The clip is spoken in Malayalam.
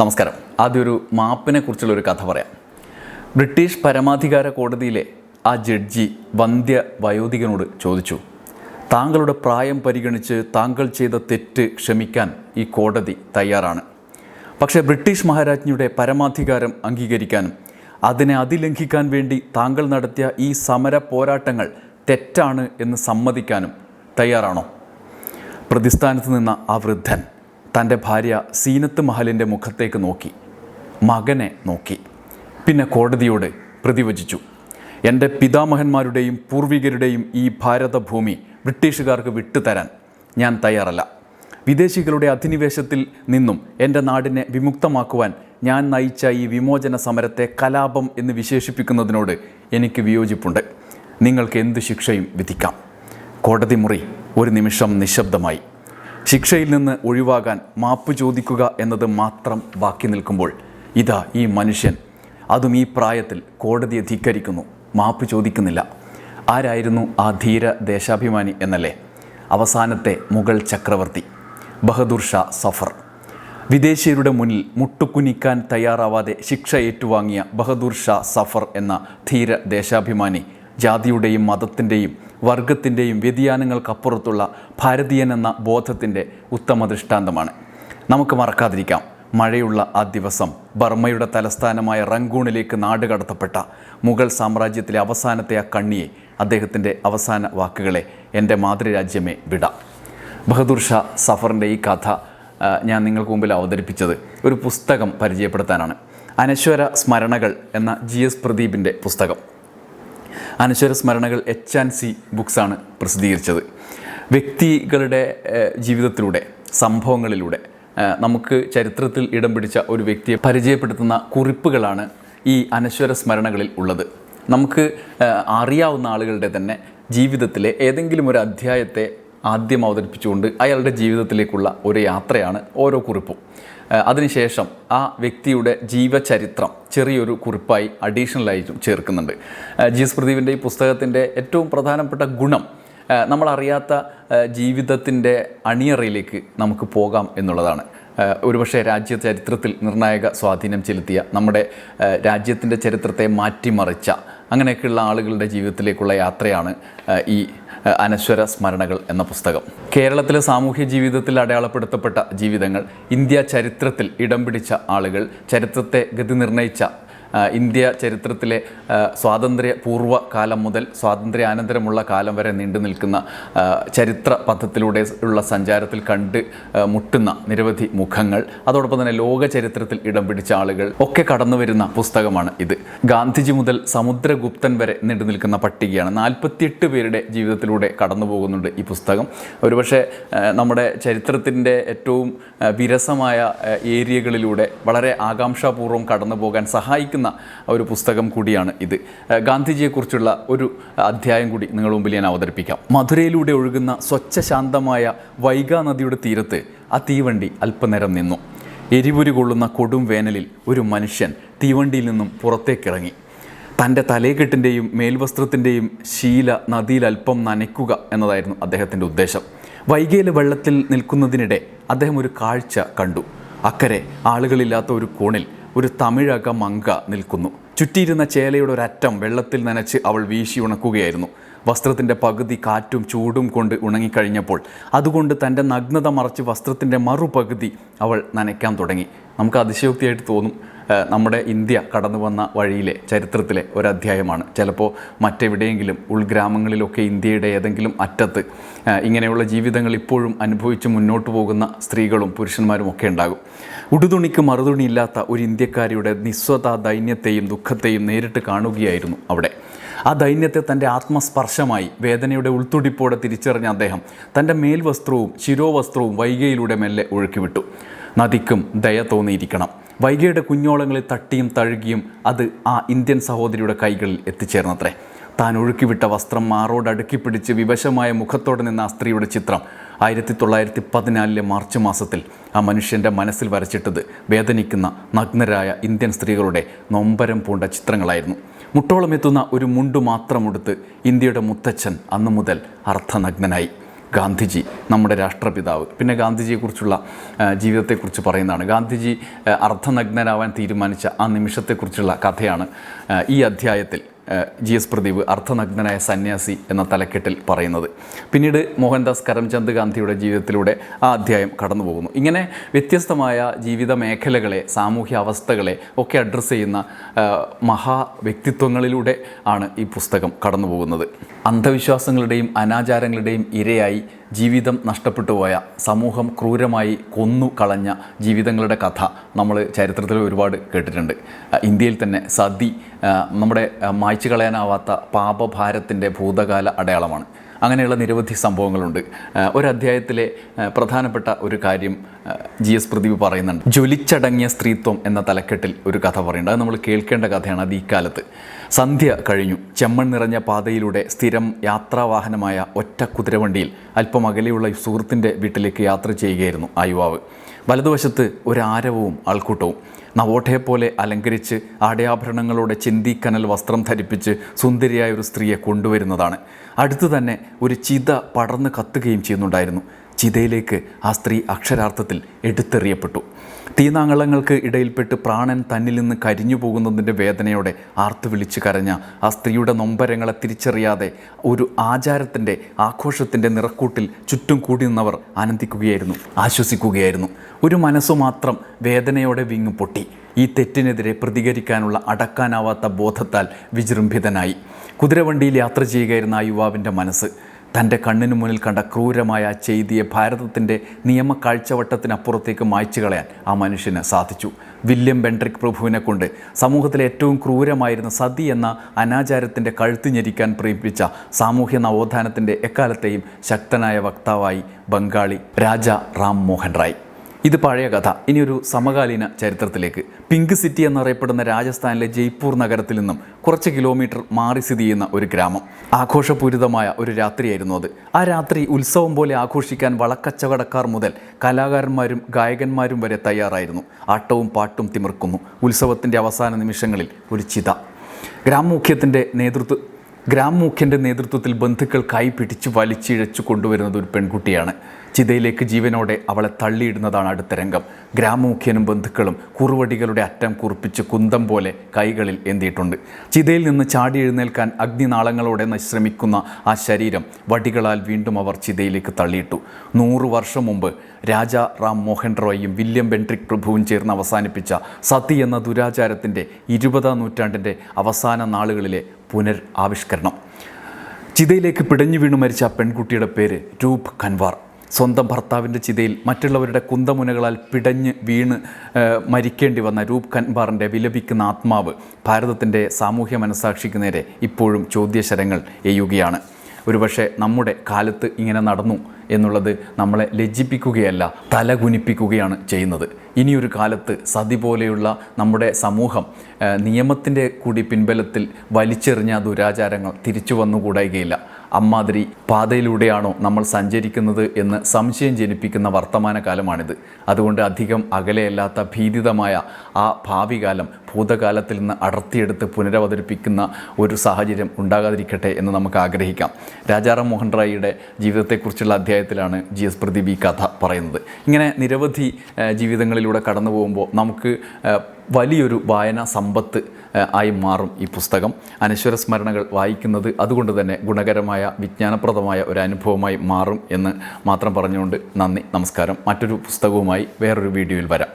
നമസ്കാരം. ആദ്യം ഒരു മാപ്പിനെ കുറിച്ചുള്ള ഒരു കഥ പറയാം. ബ്രിട്ടീഷ് പരമാധികാര കോടതിയിലെ ആ ജഡ്ജി വന്ധ്യ വയോധികനോട് ചോദിച്ചു താങ്കളുടെ പ്രായം പരിഗണിച്ച് താങ്കൾ ചെയ്ത തെറ്റ് ക്ഷമിക്കാൻ ഈ കോടതി തയ്യാറാണ്. പക്ഷേ ബ്രിട്ടീഷ് മഹാരാജ്ഞിയുടെ പരമാധികാരം അംഗീകരിക്കാനും അതിനെ അതിലംഘിക്കാൻ വേണ്ടി താങ്കൾ നടത്തിയ ഈ സമര പോരാട്ടങ്ങൾ തെറ്റാണ് എന്ന് സമ്മതിക്കാനും തയ്യാറാണോ? പ്രതിസ്ഥാനത്ത് നിന്ന ആ വൃദ്ധൻ തന്റെ ഭാര്യ സീനത്ത് മഹലിന്റെ മുഖത്തേക്ക് നോക്കി മകനെ നോക്കി. പിന്നെ കോടതിയോട് പ്രതിവചിച്ചു എന്റെ പിതാമഹന്മാരുടെയും പൂർവികരുടെയും ഈ ഭാരതഭൂമി ബ്രിട്ടീഷുകാർക്ക് വിട്ടുതരാൻ ഞാൻ തയ്യാറല്ല. വിദേശികളുടെ അധിനിവേശത്തിൽ നിന്നും എന്റെ നാടിനെ വിമുക്തമാക്കുവാൻ ഞാൻ നയിച്ച ഈ വിമോചന സമരത്തെ കലാപം എന്ന് വിശേഷിപ്പിക്കുന്നതിനോട് എനിക്ക് വിയോജിപ്പുണ്ട്. നിങ്ങൾക്ക് എന്ത് ശിക്ഷയും വിധിക്കാം. കോടതി മുറി ഒരു നിമിഷം നിശബ്ദമായി. ശിക്ഷയിൽ നിന്ന് ഒഴിവാകാൻ മാപ്പ് ചോദിക്കുക എന്നത് മാത്രം ബാക്കി നിൽക്കുമ്പോൾ ഇതാ ഈ മനുഷ്യൻ. അതും ഈ പ്രായത്തിൽ കോടതിയെ ധിക്കരിക്കുന്നു. മാപ്പ് ചോദിക്കുന്നില്ല. ആരായിരുന്നു ആ ധീര ദേശാഭിമാനി എന്നല്ലേ? അവസാനത്തെ മുഗൾ ചക്രവർത്തി ബഹദൂർ ഷാ സഫർ. വിദേശീയരുടെ മുന്നിൽ മുട്ടുകുനിക്കാൻ തയ്യാറാവാതെ ശിക്ഷ ഏറ്റുവാങ്ങിയ ബഹദൂർ ഷാ സഫർ എന്ന ധീര ദേശാഭിമാനി ജാതിയുടെയും മതത്തിന്റെയും വർഗത്തിന്റെയും വ്യതിയാനങ്ങൾക്കപ്പുറത്തുള്ള ഭാരതീയൻ എന്ന ബോധത്തിന്റെ ഉത്തമ ദൃഷ്ടാന്തമാണ്. നമുക്ക് മറക്കാതിരിക്കാം. മഴയുള്ള ആ ദിവസം ബർമ്മയുടെ തലസ്ഥാനമായ റങ്കൂണിലേക്ക് നാട് കടത്തപ്പെട്ട മുഗൾ സാമ്രാജ്യത്തിലെ അവസാനത്തെ ആ കണ്ണിയെ അദ്ദേഹത്തിന്റെ അവസാന വാക്കുകളെ എന്റെ മാതൃരാജ്യമേ വിട. ബഹദൂർ ഷാ സഫറിന്റെ ഈ കഥ ഞാൻ നിങ്ങൾക്ക് മുമ്പിൽ അവതരിപ്പിച്ചത് ഒരു പുസ്തകം പരിചയപ്പെടുത്താനാണ്. അനശ്വര സ്മരണകൾ എന്ന ജി എസ് പ്രദീപിന്റെ പുസ്തകം. അനശ്വര സ്മരണകൾ എച്ച് ആൻഡ് സി ബുക്സാണ് പ്രസിദ്ധീകരിച്ചത്. വ്യക്തികളുടെ ജീവിതത്തിലൂടെ സംഭവങ്ങളിലൂടെ നമുക്ക് ചരിത്രത്തിൽ ഇടം പിടിച്ച ഒരു വ്യക്തിയെ പരിചയപ്പെടുത്തുന്ന കുറിപ്പുകളാണ് ഈ അനശ്വര സ്മരണകളിൽ ഉള്ളത്. നമുക്ക് അറിയാവുന്ന ആളുകളുടെ തന്നെ ജീവിതത്തിലെ ഏതെങ്കിലും ഒരു അധ്യായത്തെ ആദ്യം അവതരിപ്പിച്ചുകൊണ്ട് അയാളുടെ ജീവിതത്തിലേക്കുള്ള ഒരു യാത്രയാണ് ഓരോ കുറിപ്പും. അതിനുശേഷം ആ വ്യക്തിയുടെ ജീവചരിത്രം ചെറിയൊരു കുറിപ്പായി അഡീഷണലായിട്ടും ചേർക്കുന്നുണ്ട്. ജി എസ് പ്രദീപിന്റെ ഈ പുസ്തകത്തിന്റെ ഏറ്റവും പ്രധാനപ്പെട്ട ഗുണം നമ്മളറിയാത്ത ജീവിതത്തിന്റെ അണിയറയിലേക്ക് നമുക്ക് പോകാം എന്നുള്ളതാണ്. ഒരുപക്ഷെ രാജ്യ ചരിത്രത്തിൽ നിർണായക സ്വാധീനം ചെലുത്തിയ നമ്മുടെ രാജ്യത്തിന്റെ ചരിത്രത്തെ മാറ്റിമറിച്ച അങ്ങനെയൊക്കെയുള്ള ആളുകളുടെ ജീവിതത്തിലേക്കുള്ള യാത്രയാണ് ഈ അനശ്വര സ്മരണകൾ എന്ന പുസ്തകം. കേരളത്തിലെ സാമൂഹ്യ ജീവിതത്തിൽ അടയാളപ്പെടുത്തപ്പെട്ട ജീവിതങ്ങൾ ഇന്ത്യ ചരിത്രത്തിൽ ഇടം പിടിച്ച ആളുകൾ ചരിത്രത്തെ ഗതി നിർണയിച്ച ഇന്ത്യ ചരിത്രത്തിലെ സ്വാതന്ത്ര്യ പൂർവ കാലം മുതൽ സ്വാതന്ത്ര്യാനന്തരമുള്ള കാലം വരെ നീണ്ടു നിൽക്കുന്ന ചരിത്ര പഥത്തിലൂടെ ഉള്ള സഞ്ചാരത്തിൽ കണ്ട് മുട്ടുന്ന നിരവധി മുഖങ്ങൾ അതോടൊപ്പം തന്നെ ലോക ചരിത്രത്തിൽ ഇടം പിടിച്ച ആളുകൾ ഒക്കെ കടന്നു വരുന്ന പുസ്തകമാണ് ഇത്. ഗാന്ധിജി മുതൽ സമുദ്രഗുപ്തൻ വരെ നീണ്ടു നിൽക്കുന്ന പട്ടികയാണ്. നാൽപ്പത്തിയെട്ട് പേരുടെ ജീവിതത്തിലൂടെ കടന്നു പോകുന്നുണ്ട് ഈ പുസ്തകം. ഒരുപക്ഷെ നമ്മുടെ ചരിത്രത്തിന്റെ ഏറ്റവും വിരസമായ ഏരിയകളിലൂടെ വളരെ ആകാംക്ഷാപൂർവം കടന്നു പോകാൻ സഹായിക്കുന്ന ഒരു പുസ്തകം കൂടിയാണ് ഇത്. ഗാന്ധിജിയെക്കുറിച്ചുള്ള ഒരു അധ്യായം കൂടി നിങ്ങൾ മുമ്പിൽ ഞാൻ അവതരിപ്പിക്കാം. മധുരയിലൂടെ ഒഴുകുന്ന സ്വച്ഛ ശാന്തമായ വൈഗാ നദിയുടെ തീരത്ത് ആ തീവണ്ടി അല്പനേരം നിന്നു. എരിപുരി കൊള്ളുന്ന കൊടും വേനലിൽ ഒരു മനുഷ്യൻ തീവണ്ടിയിൽ നിന്നും പുറത്തേക്കിറങ്ങി. തന്റെ തലേക്കെട്ടിന്റെയും മേൽവസ്ത്രത്തിന്റെയും ശീല നദിയിൽ അല്പം നനയ്ക്കുക എന്നതായിരുന്നു അദ്ദേഹത്തിന്റെ ഉദ്ദേശം. വൈകയിലെ വെള്ളത്തിൽ നിൽക്കുന്നതിനിടെ അദ്ദേഹം ഒരു കാഴ്ച കണ്ടു. അക്കരെ ആളുകളില്ലാത്ത ഒരു കോണിൽ ഒരു തമിഴക മങ്ക നിൽക്കുന്നു. ചുറ്റിയിരുന്ന ചേലയുടെ ഒരറ്റം വെള്ളത്തിൽ നനച്ച് അവൾ വീശി ഉണക്കുകയായിരുന്നു. വസ്ത്രത്തിന്റെ പകുതി കാറ്റും ചൂടും കൊണ്ട് ഉണങ്ങിക്കഴിഞ്ഞപ്പോൾ അതുകൊണ്ട് തന്റെ നഗ്നത മറച്ച് വസ്ത്രത്തിന്റെ മറുപകുതി അവൾ നനയ്ക്കാൻ തുടങ്ങി. നമുക്ക് അതിശയോക്തിയായിട്ട് തോന്നും നമ്മുടെ ഇന്ത്യ കടന്നു വന്ന വഴിയിലെ ചരിത്രത്തിലെ ഒരു അധ്യായമാണ് ചിലപ്പോൾ മറ്റെവിടെയെങ്കിലും ഉൾഗ്രാമങ്ങളിലൊക്കെ ഇന്ത്യയുടെ ഏതെങ്കിലും അറ്റത്ത് ഇങ്ങനെയുള്ള ജീവിതങ്ങൾ ഇപ്പോഴും അനുഭവിച്ച് മുന്നോട്ട് പോകുന്ന സ്ത്രീകളും പുരുഷന്മാരും ഒക്കെ ഉണ്ടാകും. ഉടുതുണിക്ക് മറുതുണിയില്ലാത്ത ഒരു ഇന്ത്യക്കാരിയുടെ നിസ്വത ദൈന്യത്തെയും ദുഃഖത്തെയും നേരിട്ട് കാണുകയായിരുന്നു അവിടെ. ആ ദൈന്യത്തെ തന്റെ ആത്മസ്പർശമായി വേദനയുടെ ഉൾത്തുടിപ്പോടെ തിരിച്ചറിഞ്ഞ അദ്ദേഹം തന്റെ മേൽവസ്ത്രവും ശിരോവസ്ത്രവും വൈകയിലൂടെ മെല്ലെ ഒഴുക്കിവിട്ടു. നദിക്കും ദയ തോന്നിയിരിക്കണം. വൈകയുടെ കുഞ്ഞോളങ്ങളിൽ തട്ടിയും തഴുകിയും അത് ആ ഇന്ത്യൻ സഹോദരിയുടെ കൈകളിൽ എത്തിച്ചേർന്നത്രേ. താൻ ഒഴുക്കിവിട്ട വസ്ത്രം മാറോട് അടുക്കി പിടിച്ച് വിവശമായ മുഖത്തോടെ നിന്ന ആ സ്ത്രീയുടെ ചിത്രം ആയിരത്തി തൊള്ളായിരത്തി പതിനാലിലെ മാർച്ച് മാസത്തിൽ ആ മനുഷ്യന്റെ മനസ്സിൽ വരച്ചിട്ടത് വേദനിക്കുന്ന നഗ്നരായ ഇന്ത്യൻ സ്ത്രീകളുടെ നൊമ്പരം പൂണ്ട ചിത്രങ്ങളായിരുന്നു. മുട്ടോളം എത്തുന്ന ഒരു മുണ്ടു മാത്രമെടുത്ത് ഇന്ത്യയുടെ മുത്തച്ഛൻ അന്നു മുതൽ അർത്ഥനഗ്നനായി ഗാന്ധിജി നമ്മുടെ രാഷ്ട്രപിതാവ്. പിന്നെ ഗാന്ധിജിയെക്കുറിച്ചുള്ള ജീവിതത്തെക്കുറിച്ച് പറയുന്നതാണ്. ഗാന്ധിജി അർത്ഥനഗ്നരാവാൻ തീരുമാനിച്ച ആ നിമിഷത്തെക്കുറിച്ചുള്ള കഥയാണ് ഈ അധ്യായത്തിൽ ജി എസ് പ്രദീപ് അർത്ഥനഗ്നനായ സന്യാസി എന്ന തലക്കെട്ടിൽ പറയുന്നത്. പിന്നീട് മോഹൻദാസ് കരംചന്ദ് ഗാന്ധിയുടെ ജീവിതത്തിലൂടെ ആ അധ്യായം കടന്നു പോകുന്നു ഇങ്ങനെ വ്യത്യസ്തമായ ജീവിത മേഖലകളെ സാമൂഹ്യ അവസ്ഥകളെ ഒക്കെ അഡ്രസ്സ് ചെയ്യുന്ന മഹാ വ്യക്തിത്വങ്ങളിലൂടെ ആണ് ഈ പുസ്തകം കടന്നു പോകുന്നത് അന്ധവിശ്വാസങ്ങളുടെയും അനാചാരങ്ങളുടെയും ഇരയായി ജീവിതം നഷ്ടപ്പെട്ടു പോയ സമൂഹം ക്രൂരമായി കൊന്നു കളഞ്ഞ ജീവിതങ്ങളുടെ കഥ നമ്മൾ ചരിത്രത്തിൽ ഒരുപാട് കേട്ടിട്ടുണ്ട്. ഇന്ത്യയിൽ തന്നെ സതി നമ്മുടെ മായ്ച്ചു കളയാനാവാത്ത പാപഭാരത്തിന്റെ ഭൂതകാല അടയാളമാണ്. അങ്ങനെയുള്ള നിരവധി സംഭവങ്ങളുണ്ട്. ഒരധ്യായത്തിലെ പ്രധാനപ്പെട്ട ഒരു കാര്യം ജി എസ് പ്രദീപ് പറയുന്നുണ്ട്. ജ്വലിച്ചടങ്ങിയ സ്ത്രീത്വം എന്ന തലക്കെട്ടിൽ ഒരു കഥ പറയുന്നുണ്ട്. അത് നമ്മൾ കേൾക്കേണ്ട കഥയാണ് അത് ഇക്കാലത്ത് സന്ധ്യ കഴിഞ്ഞു. ചെമ്മൺ നിറഞ്ഞ പാതയിലൂടെ സ്ഥിരം യാത്രാവാഹനമായ ഒറ്റ കുതിരവണ്ടിയിൽ അല്പം അകലെയുള്ള സുഹൃത്തിന്റെ വീട്ടിലേക്ക് യാത്ര ചെയ്യുകയായിരുന്നു ആ യുവാവ്. വലതുവശത്ത് ഒരു ആരവവും ആൾക്കൂട്ടവും. നവോട്ടയെപ്പോലെ അലങ്കരിച്ച് ആടയാഭരണങ്ങളോടെ ചിന്തിക്കനൽ വസ്ത്രം ധരിപ്പിച്ച് സുന്ദരിയായ ഒരു സ്ത്രീയെ കൊണ്ടുവരുന്നതാണ്. അടുത്ത് തന്നെ ഒരു ചിത പടർന്ന് കത്തുകയും ചെയ്യുന്നുണ്ടായിരുന്നു. ചിതയിലേക്ക് ആ സ്ത്രീ അക്ഷരാർത്ഥത്തിൽ എടുത്തെറിയപ്പെട്ടു. തീനാങ്ങളങ്ങൾക്ക് ഇടയിൽപ്പെട്ട് പ്രാണൻ തന്നിൽ നിന്ന് കരിഞ്ഞു പോകുന്നതിന്റെ വേദനയോടെ ആർത്തു വിളിച്ചു കരഞ്ഞ ആ സ്ത്രീയുടെ നൊമ്പരങ്ങളെ തിരിച്ചറിയാതെ ഒരു ആചാരത്തിന്റെ ആഘോഷത്തിന്റെ നിറക്കൂട്ടിൽ ചുറ്റും കൂടി നിന്നവർ ആനന്ദിക്കുകയായിരുന്നു ആശ്വസിക്കുകയായിരുന്നു. ഒരു മനസ്സു മാത്രം വേദനയോടെ വിങ്ങു പൊട്ടി. ഈ തെറ്റിനെതിരെ പ്രതികരിക്കാനുള്ള അടക്കാനാവാത്ത ബോധത്താൽ വിജൃംഭിതനായി. കുതിരവണ്ടിയിൽ യാത്ര ചെയ്യുകയായിരുന്ന ആ യുവാവിന്റെ മനസ്സ് തന്റെ കണ്ണിനു മുന്നിൽ കണ്ട ക്രൂരമായ ആ ചെയ്തിയെ ഭാരതത്തിന്റെ നിയമ കാഴ്ചവട്ടത്തിനപ്പുറത്തേക്ക് മായ്ച്ചു കളയാൻ ആ മനുഷ്യന് സാധിച്ചു. വില്യം ബെൻട്രിക് പ്രഭുവിനെ കൊണ്ട് സമൂഹത്തിലെ ഏറ്റവും ക്രൂരമായിരുന്ന സതി എന്ന അനാചാരത്തിന്റെ കഴുത്ത് ഞെരിക്കാൻ പ്രേരിപ്പിച്ച സാമൂഹ്യ നവോത്ഥാനത്തിന്റെ എക്കാലത്തെയും ശക്തനായ വക്താവായി ബംഗാളി രാജ റാം മോഹൻ റായ്. ഇത് പഴയ കഥ. ഇനിയൊരു സമകാലീന ചരിത്രത്തിലേക്ക്. പിങ്ക് സിറ്റി എന്നറിയപ്പെടുന്ന രാജസ്ഥാനിലെ ജയ്പൂർ നഗരത്തിൽ നിന്നും കുറച്ച് കിലോമീറ്റർ മാറി സ്ഥിതി ചെയ്യുന്ന ഒരു ഗ്രാമം. ആഘോഷപൂരിതമായ ഒരു രാത്രിയായിരുന്നു അത്. ആ രാത്രി ഉത്സവം പോലെ ആഘോഷിക്കാൻ വളക്കച്ചവടക്കാർ മുതൽ കലാകാരന്മാരും ഗായകന്മാരും വരെ തയ്യാറായിരുന്നു. ആട്ടവും പാട്ടും തിമിർക്കുന്നു. ഉത്സവത്തിന്റെ അവസാന നിമിഷങ്ങളിൽ ഒരു ചിത. ഗ്രാമമുഖ്യത്തിന്റെ നേതൃത്വ ഗ്രാമമുഖ്യന്റെ നേതൃത്വത്തിൽ ബന്ധുക്കൾ കൈ പിടിച്ച് വലിച്ചിഴച്ചു കൊണ്ടുവരുന്നത് ഒരു പെൺകുട്ടിയാണ്. ചിതയിലേക്ക് ജീവനോടെ അവളെ തള്ളിയിടുന്നതാണ് അടുത്ത രംഗം. ഗ്രാമമുഖ്യനും ബന്ധുക്കളും കുറുവടികളുടെ അറ്റം കുറിപ്പിച്ച് കുന്തം പോലെ കൈകളിൽ എന്തിയിട്ടുണ്ട്. ചിതയിൽ നിന്ന് ചാടി എഴുന്നേൽക്കാൻ അഗ്നിനാളങ്ങളോടെ ശ്രമിക്കുന്ന ആ ശരീരം വടികളാൽ വീണ്ടും അവർ ചിതയിലേക്ക് തള്ളിയിട്ടു. നൂറു വർഷം മുമ്പ് രാജ റാം മോഹൻ റോയും വില്യം ബെൻട്രിക് പ്രഭുവും ചേർന്ന് അവസാനിപ്പിച്ച സതി എന്ന ദുരാചാരത്തിന്റെ ഇരുപതാം നൂറ്റാണ്ടിന്റെ അവസാന നാളുകളിലെ പുനർ ആവിഷ്കരണം ചിതയിലേക്ക് പിടഞ്ഞു വീണു മരിച്ച പെൺകുട്ടിയുടെ പേര് രൂപ് കൻവാർ സ്വന്തം ഭർത്താവിന്റെ ചിതയിൽ മറ്റുള്ളവരുടെ കുന്തമുനകളാൽ പിടഞ്ഞ് വീണ് മരിക്കേണ്ടി വന്ന രൂപ് കൻവാറിന്റെ വിലപിക്കുന്ന ആത്മാവ് ഭാരതത്തിന്റെ സാമൂഹ്യ മനസാക്ഷിക്ക് നേരെ ഇപ്പോഴും ചോദ്യശരങ്ങൾ എയ്യുകയാണ്. ഒരുപക്ഷെ നമ്മുടെ കാലത്ത് ഇങ്ങനെ നടന്നു എന്നുള്ളത് നമ്മളെ ലജ്ജിപ്പിക്കുകയല്ല തലകുനിപ്പിക്കുകയാണ് ചെയ്യുന്നത്. ഇനിയൊരു കാലത്ത് സതി പോലെയുള്ള നമ്മുടെ സമൂഹം നിയമത്തിന്റെ കൂടി പിൻബലത്തിൽ വലിച്ചെറിഞ്ഞ ദുരാചാരങ്ങൾ തിരിച്ചു വന്നുകൂടായികയില്ല. അമ്മാതിരി പാതയിലൂടെയാണോ നമ്മൾ സഞ്ചരിക്കുന്നത് എന്ന് സംശയം ജനിപ്പിക്കുന്ന വർത്തമാനകാലമാണിത്. അതുകൊണ്ട് അധികം അകലെയല്ലാത്ത ഭീതിതമായ ആ ഭാവി കാലം ഭൂതകാലത്തിൽ നിന്ന് അടർത്തിയെടുത്ത് പുനരവതരിപ്പിക്കുന്ന ഒരു സാഹചര്യം ഉണ്ടാകാതിരിക്കട്ടെ എന്ന് നമുക്ക് ആഗ്രഹിക്കാം. രാജാറാം മോഹൻ റായിയുടെ ജീവിതത്തെക്കുറിച്ചുള്ള അധ്യായത്തിലാണ് ജി എസ് പ്രദീപ് ഈ കഥ പറയുന്നത്. ഇങ്ങനെ നിരവധി ജീവിതങ്ങളിലൂടെ കടന്നു പോകുമ്പോൾ നമുക്ക് വലിയൊരു വായനാ സമ്പത്ത് ആയി മാറും ഈ പുസ്തകം. അനശ്വര സ്മരണകൾ വായിക്കുന്നത് അതുകൊണ്ട് തന്നെ ഗുണകരമായ വിജ്ഞാനപ്രദമായ ഒരു അനുഭവമായി മാറും എന്ന് മാത്രം പറഞ്ഞുകൊണ്ട് നന്ദി നമസ്കാരം. മറ്റൊരു പുസ്തകവുമായി വേറൊരു വീഡിയോയിൽ വരാം.